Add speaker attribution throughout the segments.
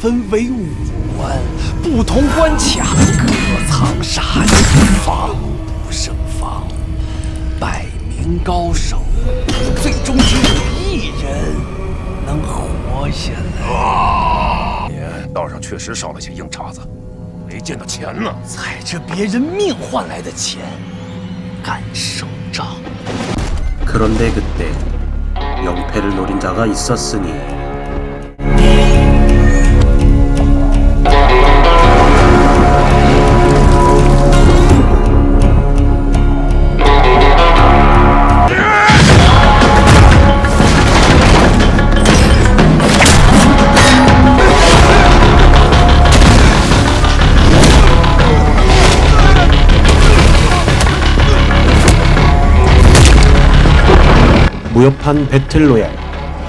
Speaker 1: 分为五关，不同关卡各藏杀机，防不胜防。百名高手，最终只有一人能活下来。
Speaker 2: 你道上确实少了些硬茬子，没见到钱呢。
Speaker 1: 踩着别人命换来的钱，干手账。
Speaker 3: 그런데 그때 영패를 노린 자가 있었으니 무협한 배틀로얄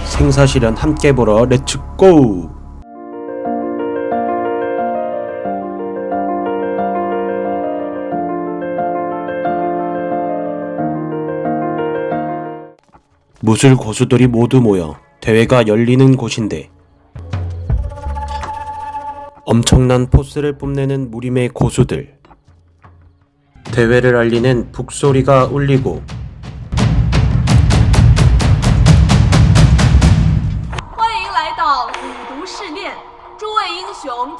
Speaker 3: 생사실현 함께 보러 렛츠고! 무술 고수들이 모두 모여 대회가 열리는 곳인데 엄청난 포스를 뽐내는 무림의 고수들 대회를 알리는 북소리가 울리고
Speaker 4: 英雄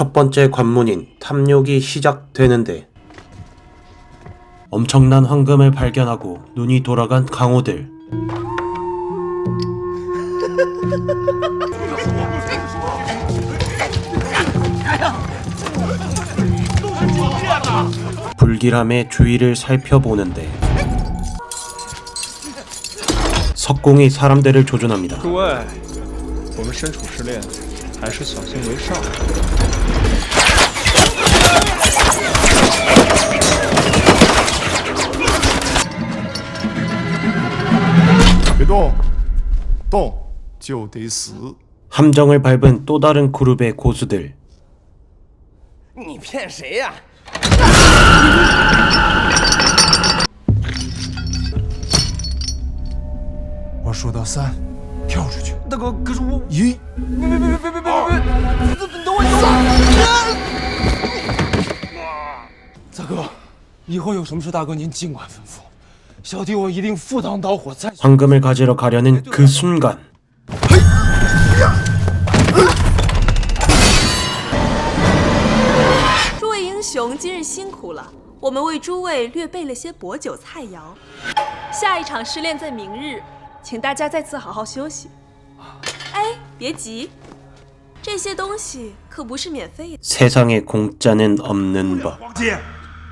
Speaker 3: 첫 번째 관문인 탐욕이 시작되는데 엄청난 황금을 발견하고 눈이 돌아간 강호들. 불길함의 주위를 살펴보는데 석공이 사람들을 조준합니다.
Speaker 5: 诸位，我们身处试炼，还是小心为上。
Speaker 6: 别动，动就得死。
Speaker 3: 함정을 밟은 또 다른 그룹의 고수들.
Speaker 1: 你骗谁呀、
Speaker 6: 我数到三， 跳出去。
Speaker 1: 大哥，可是我
Speaker 6: 一，
Speaker 1: 别别别别别别别别！等等我，等我！大哥，以后有什么事，大哥您尽管吩咐，小弟我一定赴汤蹈火再。
Speaker 3: 황금을 가지러 가려는 그 순간
Speaker 4: 诸位英雄今日辛苦了，我们为诸位略备了些薄酒菜肴。下一场试炼在明日， 请大家在此好好休息。哎，别急，这些东西可不是免费的。
Speaker 3: 세상에 공짜는 없는 법.
Speaker 2: 王姐，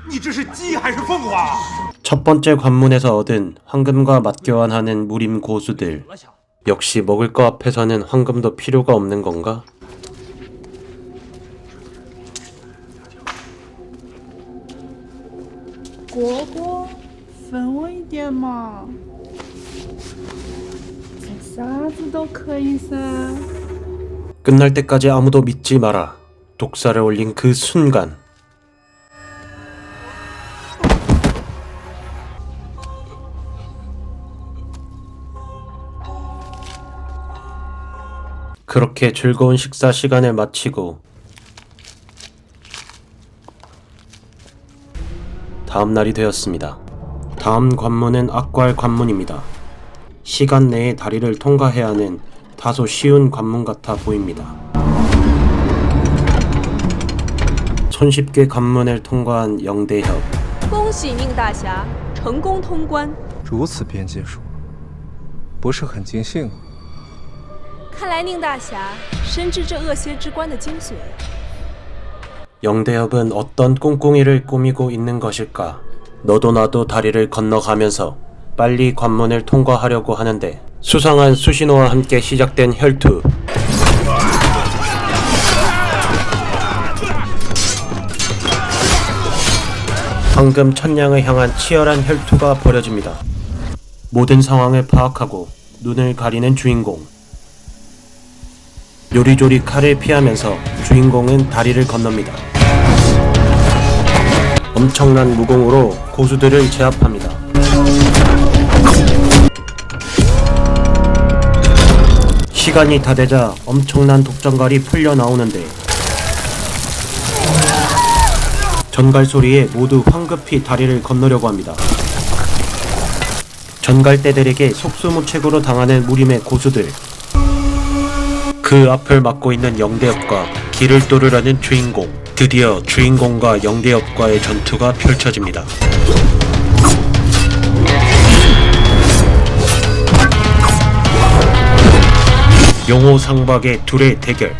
Speaker 2: 你这是鸡还是凤凰？
Speaker 3: 첫 번째 관문에서 얻은 황금과 맞교환하는 무림 고수들. 역시 먹을 거 앞에서는 황금도 필요가 없는 건가? 끝날 때까지 아무도 믿지 마라. 독사를 올린 그 순간 그렇게 즐거운 식사 시간을 마치고 다음 날이 되었습니다. 다음 관문은 악괄 관문입니다. 시간 내에 다리를 통과해야 하는 다소 쉬운 관문 같아 보입니다. 손쉽게 관문을 통과한 영대협.
Speaker 4: 恭喜宁大侠成功通关。
Speaker 5: 如此便结束，不是很尽兴？
Speaker 4: 看来宁大侠深知这恶邪之关的精髓。
Speaker 3: 영대협은 어떤 꿍꿍이를 꾸미고 있는 것일까? 너도 나도 다리를 건너가면서 빨리 관문을 통과하려고 하는데 수상한 수신호와 함께 시작된 혈투. 황금 천냥을 향한 치열한 혈투가 벌어집니다. 모든 상황을 파악하고 눈을 가리는 주인공. 요리조리 칼을 피하면서 주인공은 다리를 건넙니다. 엄청난 무공으로 고수들을 제압합니다. 시간이 다 되자 엄청난 독전갈이 풀려 나오는데 전갈 소리에 모두 황급히 다리를 건너려고 합니다. 전갈대들에게 속수무책으로 당하는 무림의 고수들 그 앞을 막고 있는 영대엽과 길을 뚫으려는 주인공. 드디어 주인공과 영대엽과의 전투가 펼쳐집니다. 용호상박의 둘의 대결.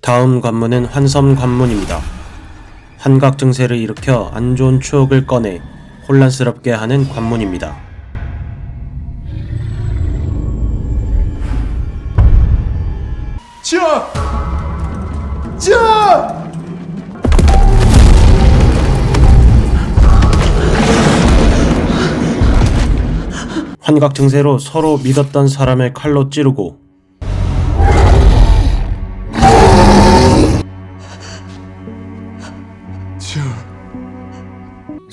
Speaker 3: 다음 관문은 환섬 관문입니다. 환각 증세를 일으켜 안 좋은 추억을 꺼내 혼란스럽게 하는 관문입니다.
Speaker 6: 驾！驾！
Speaker 3: 환각 증세로 서로 믿었던 사람을 칼로 찌르고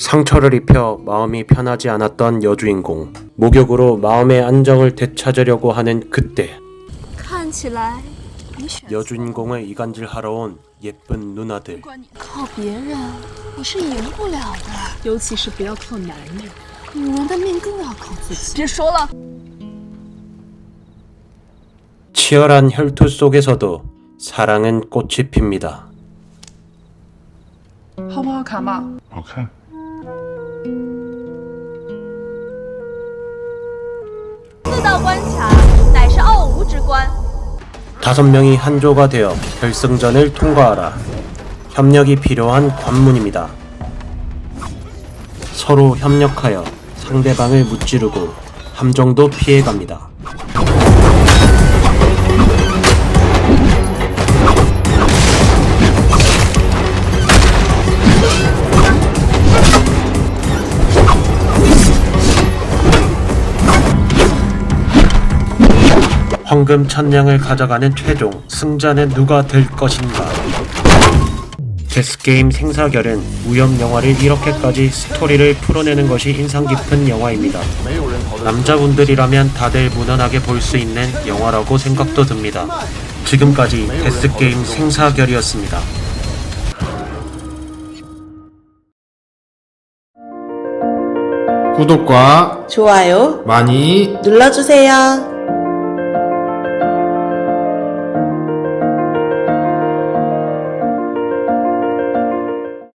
Speaker 3: 상처를 입혀 마음이 편하지 않았던 여주인공 목욕으로 마음의 안정을 되찾으려고 하는 그때
Speaker 4: 看起来你选
Speaker 3: 여주인공을 이간질하러 온 예쁜 누나들
Speaker 7: 靠别人你是赢不了的，尤其是不要靠男人，女人的命更要靠自己。别说了，
Speaker 3: 치열한 혈투 속에서도 사랑은 꽃이 핍니다.
Speaker 7: 好不好看吧？
Speaker 2: 好看。
Speaker 4: 四道关卡乃是奥无之关，
Speaker 3: 다섯 명이 한 조가 되어 결승전을 통과하라. 협력이 필요한 관문입니다. 서로 협력하여 상대방을 무찌르고 함정도 피해갑니다. 황금 천냥을 가져가는 최종 승자는 누가 될 것인가? 데스게임 생사결은 무협 영화를 이렇게까지 스토리를 풀어내는 것이 인상 깊은 영화입니다. 남자분들이라면 다들 무난하게 볼 수 있는 영화라고 생각도 듭니다. 지금까지 데스게임 생사결이었습니다.
Speaker 8: 구독과
Speaker 9: 좋아요
Speaker 8: 많이
Speaker 9: 눌러주세요.